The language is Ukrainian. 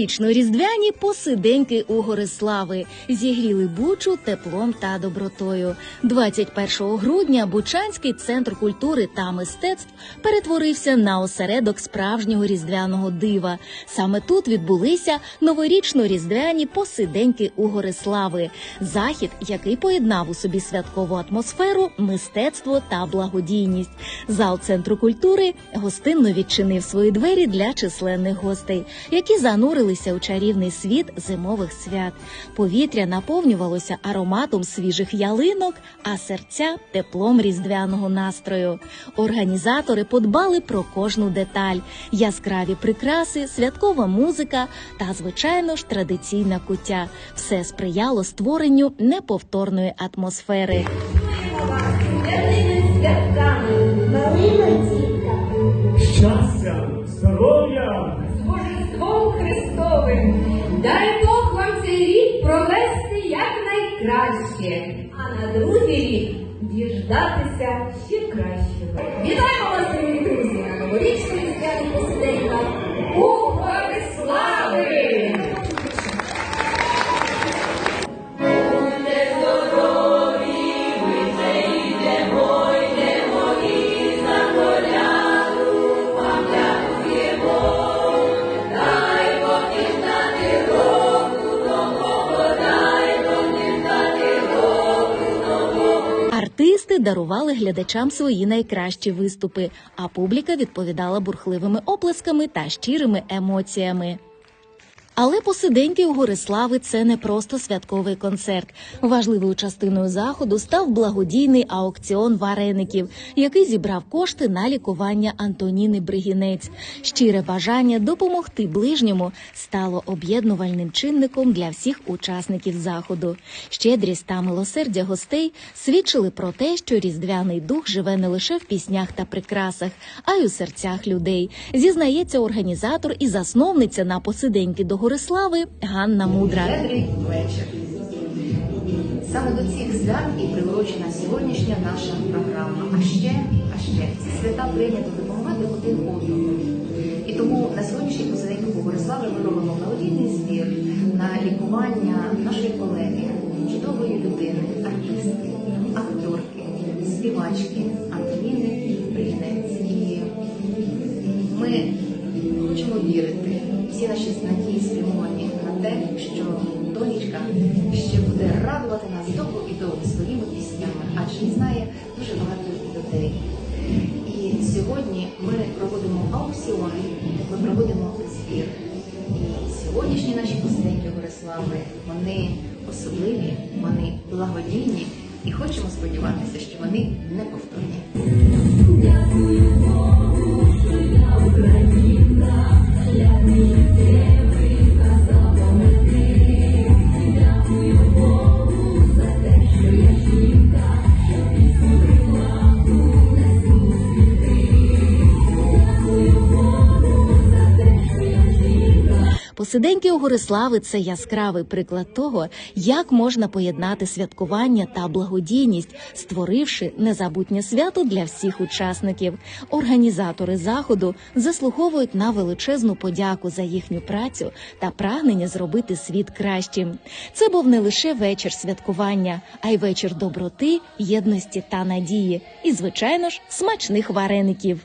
Новорічно-різдвяні посиденьки у Горислави зігріли бучу теплом та добротою. 21 грудня Бучанський центр культури та мистецтв перетворився на осередок справжнього різдвяного дива. Саме тут відбулися новорічно-різдвяні посиденьки у Горислави. Захід, який поєднав у собі святкову атмосферу, мистецтво та благодійність. Зал центру культури гостинно відчинив свої двері для численних гостей, які занурилися у чарівний світ зимових свят. Повітря наповнювалося ароматом свіжих ялинок, а серця теплом різдвяного настрою. Організатори подбали про кожну деталь: яскраві прикраси, святкова музика та, звичайно ж, традиційна куття. Все сприяло створенню неповторної атмосфери. Щастя, якнайкраще, а на другий рік діждатися ще кращого. Вітаємо вас, дорогі друзі, на новорічному святі посиденька. у Борислави! Дарували глядачам свої найкращі виступи, а публіка відповідала бурхливими оплесками та щирими емоціями. Але посиденьки у Горислави це не просто святковий концерт. Важливою частиною заходу став благодійний аукціон вареників, який зібрав кошти на лікування Антоніни Бригінець. Щире бажання допомогти ближньому стало об'єднувальним чинником для всіх учасників заходу. Щедрість та милосердя гостей свідчили про те, що різдвяний дух живе не лише в піснях та прикрасах, а й у серцях людей. Зізнається організатор і засновниця на посиденьки до Горислави Ганна Мудра. Вечір. Саме до цих свят і приурочена сьогоднішня наша програма. А ще, а ще ці свята прийнято допомагати один одному. І тому на сьогоднішній посередку Борислави ми робимо благодійний збір на лікування нашої колеги, чудової людини, артистки, акторки, співачки хочемо вірити, всі наші надії спрямовані на те, що донечка ще буде радувати нас довго і довго своїми піснями, адже її знає дуже багато людей. І сьогодні ми проводимо аукціон, ми проводимо збір. І сьогоднішні наші посередні Борислави, вони особливі, вони благодійні, і хочемо сподіватися, що вони неповторні. Посиденьки у Горислави це яскравий приклад того, як можна поєднати святкування та благодійність, створивши незабутнє свято для всіх учасників. Організатори заходу заслуговують на величезну подяку за їхню працю та прагнення зробити світ кращим. Це був не лише вечір святкування, а й вечір доброти, єдності та надії. І, звичайно ж, смачних вареників.